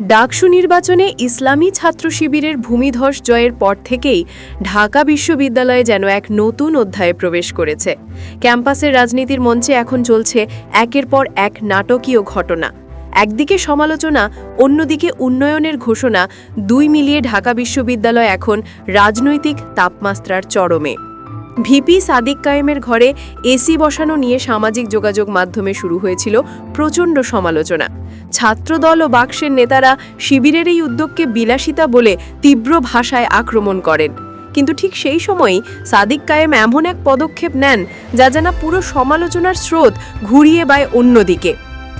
ডাকসু নির্বাচনে ইসলামী ছাত্র শিবিরের ভূমিধস জয়ের পর থেকেই ঢাকা বিশ্ববিদ্যালয়ে যেন এক নতুন অধ্যায়ে প্রবেশ করেছে। ক্যাম্পাসের রাজনীতির মঞ্চে এখন চলছে একের পর এক নাটকীয় ঘটনা। একদিকে সমালোচনা, অন্যদিকে উন্নয়নের ঘোষণা, দুই মিলিয়ে ঢাকা বিশ্ববিদ্যালয় এখন রাজনৈতিক তাপমাত্রার চরমে। ভিপি সাদিক কায়েমের ঘরে এসি বসানো নিয়ে সামাজিক যোগাযোগ মাধ্যমে শুরু হয়েছিল প্রচণ্ড সমালোচনা। ছাত্রদল ও বাক্সের নেতারা শিবিরের এই উদ্যোগকে বিলাসিতা বলে তীব্র ভাষায় আক্রমণ করেন। কিন্তু ঠিক সেই সময়ই সাদিক কায়েম এমন এক পদক্ষেপ নেন যা যেন পুরো সমালোচনার স্রোত ঘুরিয়ে বায় অন্যদিকে।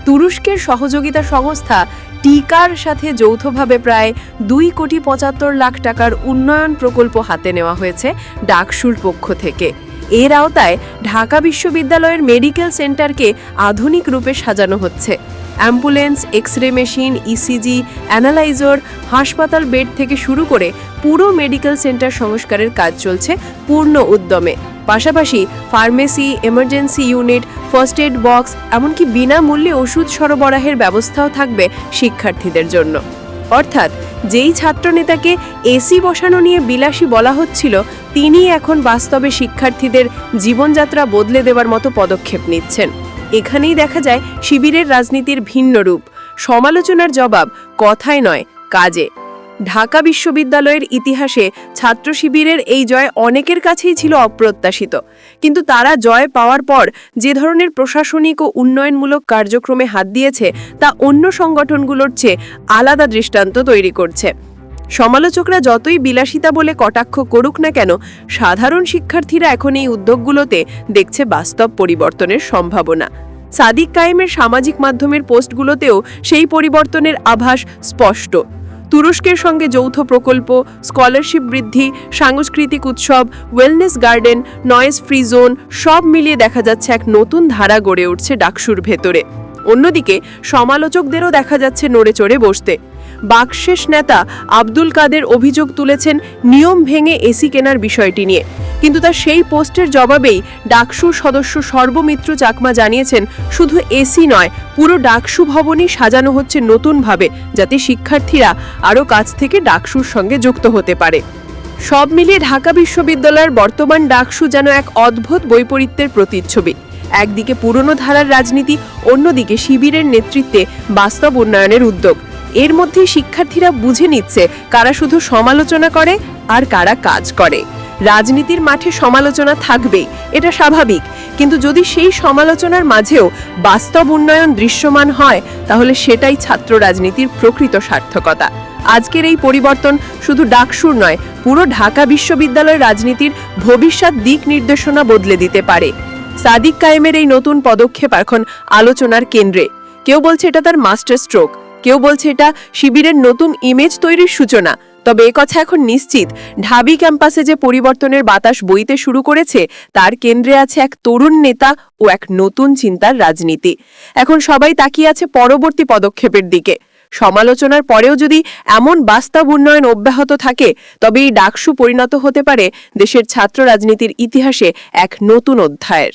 তুরস্কের সহযোগিতা সংস্থা টিকার সাথে যৌথভাবে প্রায় দুই কোটি পঁচাত্তর লাখ টাকার উন্নয়ন প্রকল্প হাতে নেওয়া হয়েছে ডাকসুর পক্ষ থেকে। এর আওতায় ঢাকা বিশ্ববিদ্যালয়ের মেডিকেল সেন্টারকে আধুনিক রূপে সাজানো হচ্ছে। Ambulance X ray machine ECG analyser, হাসপাতাল বেড থেকে শুরু করে পুরো মেডিকেল সেন্টার সংস্কারের কাজ চলছে পূর্ণ উদ্যমে। পাশাপাশি pharmacy, emergency unit, first aid box, এমনকি বিনামূল্যে ওষুধ সরবরাহের ব্যবস্থাও থাকবে শিক্ষার্থীদের জন্য। অর্থাৎ যেই ছাত্রনেতাকে এসি বসানো নিয়ে বিলাসী বলা হচ্ছিল তিনি এখন বাস্তবে শিক্ষার্থীদের জীবনযাত্রা বদলে দেওয়ার মতো পদক্ষেপ নিচ্ছেন। এখানেই দেখা যায় শিবিরের রাজনীতির ভিন্ন রূপ। সমালোচনার জবাব কথায় নয়, কাজে। ঢাকা বিশ্ববিদ্যালয়ের ইতিহাসে ছাত্র শিবিরের এই জয় অনেকের কাছেই ছিল অপ্রত্যাশিত। কিন্তু তারা জয় পাওয়ার পর যে ধরনের প্রশাসনিক ও উন্নয়নমূলক কার্যক্রমে হাত দিয়েছে, তা অন্য সংগঠনগুলোর চেয়ে আলাদা দৃষ্টান্ত তৈরি করছে। সমালোচকরা যতই বিলাসিতা বলে কটাক্ষ করুক না কেন, সাধারণ শিক্ষার্থীরা এখন এই উদ্যোগগুলোতে দেখছে বাস্তব পরিবর্তনের সম্ভাবনা। সাদিক কায়েমের সামাজিক মাধ্যমের পোস্টগুলোতেও সেই পরিবর্তনের আভাস স্পষ্ট। তুরস্কের সঙ্গে যৌথ প্রকল্প, স্কলারশিপ বৃদ্ধি, সাংস্কৃতিক উৎসব, wellness garden, noise free zone সব মিলিয়ে দেখা যাচ্ছে এক নতুন ধারা গড়ে উঠছে ডাকসুর ভেতরে। অন্যদিকে সমালোচকদেরও দেখা যাচ্ছে নড়ে চড়ে বসতে। বাকশেষ নেতা আব্দুল কাদের অভিযোগ তুলেছেন নিয়ম ভেঙে এসি কেনার বিষয়টি নিয়ে। কিন্তু তার সেই পোস্টের জবাবেই ডাকসুর সদস্য সর্বমিত্র চাকমা জানিয়েছেন, শুধু এসি নয়, পুরো ডাকসু ভবনই সাজানো হচ্ছে নতুনভাবে, যাতে শিক্ষার্থীরা আরও কাছ থেকে ডাকসুর সঙ্গে যুক্ত হতে পারে। সব মিলিয়ে ঢাকা বিশ্ববিদ্যালয়ের বর্তমান ডাকসু যেন এক অদ্ভুত বৈপরীত্যের প্রতিচ্ছবি। একদিকে পুরনো ধারার রাজনীতি, অন্যদিকে শিবিরের নেতৃত্বে বাস্তব উন্নয়নের উদ্যোগ। এর মধ্যে শিক্ষার্থীরা বুঝে নিচ্ছে কারা শুধু সমালোচনা করে আর কারা কাজ করে। রাজনীতির মাঠে সমালোচনা থাকবেই, এটা স্বাভাবিক। কিন্তু যদি সেই সমালোচনার মাঝেও বাস্তব উন্নয়ন দৃশ্যমান হয়, তাহলে সেটাই ছাত্র রাজনীতির প্রকৃত সার্থকতা। আজকের এই পরিবর্তন শুধু ডাকসুর নয়, পুরো ঢাকা বিশ্ববিদ্যালয়ের রাজনীতির ভবিষ্যৎ দিক নির্দেশনা বদলে দিতে পারে। সাদিক কায়েমের এই নতুন পদক্ষেপ এখন আলোচনার কেন্দ্রে। কেউ বলছে এটা তার মাস্টার স্ট্রোক। কেউ বলছে এটা শিবিরের নতুন ইমেজ তৈরির সূচনা। তবে কথা এখন নিশ্চিত। ঢাবি ক্যাম্পাসে যে পরিবর্তনের বাতাস বইতে শুরু করেছে, তার কেন্দ্রে আছে এক তরুণ নেতা ও এক নতুন চিন্তার রাজনীতি। এখন সবাই তাকিয়ে আছে পরবর্তী পদক্ষেপের দিকে। সমালোচনার পরেও যদি এমন বাস্তব উন্নয়ন অব্যাহত থাকে তবে এই ডাকসু পরিণত হতে পারে দেশের ছাত্র রাজনীতির ইতিহাসে এক নতুন অধ্যায়ের।